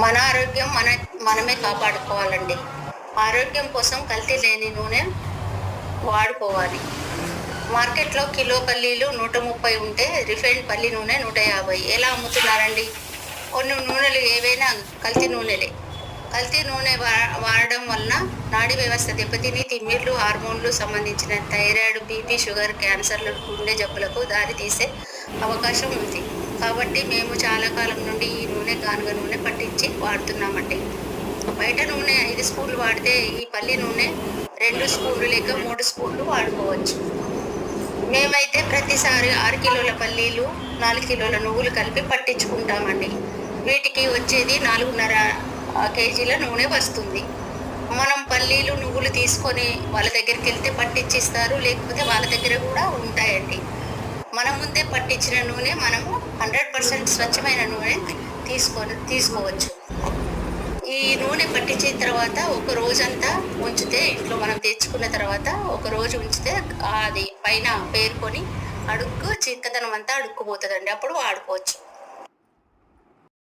మన ఆరోగ్యం మన మనమే కాపాడుకోవాలండి. ఆరోగ్యం కోసం కల్తీ లేని నూనె వాడుకోవాలి. మార్కెట్లో కిలో పల్లీలు నూట ముప్పై ఉంటే రిఫైండ్ పల్లి నూనె నూట యాభై. ఎలా అమ్ముతున్నారండి? కొన్ని నూనెలు ఏవైనా కల్తీ నూనెలే. కల్తీ నూనె వా- వాడడం వలన నాడీ వ్యవస్థ దెబ్బతిని తిమ్మిర్లు హార్మోన్లు సంబంధించిన థైరాయిడ్ బీపీ షుగర్ క్యాన్సర్లు గుండె జబ్బులకు దారి తీసే అవకాశం ఉంది. కాబట్టి మేము చాలా కాలం నుండి ఈ నూనె గానుగ నూనె పట్టించి వాడుతున్నామండి. బయట నూనె ఐదు స్పూన్లు వాడితే ఈ పల్లి నూనె రెండు స్పూన్లు లేక మూడు స్పూన్లు వాడుకోవచ్చు. మేమైతే ప్రతిసారి ఆరు కిలోల పల్లీలు నాలుగు కిలోల నువ్వులు కలిపి పట్టించుకుంటామండి. వీటికి వచ్చేది నాలుగున్నర కేజీల నూనె వస్తుంది. మనం పల్లీలు నువ్వులు తీసుకొని వాళ్ళ దగ్గరికి వెళ్తే పట్టించిస్తారు లేకపోతే వాళ్ళ దగ్గర కూడా ఉంటాయండి. మన ముందే పట్టించిన నూనె మనము హండ్రెడ్ పర్సెంట్ స్వచ్ఛమైన నూనె తీసుకొని తీసుకోవచ్చు. ఈ నూనె పట్టించిన తర్వాత ఒక రోజంతా ఉంచితే ఇంట్లో మనం తెచ్చుకున్న తర్వాత ఒక రోజు ఉంచితే అది పైన పేరుకొని అడుక్కు చిక్కదనం అంతా అడుక్కుపోతుందండి. అప్పుడు వాడుకోవచ్చు.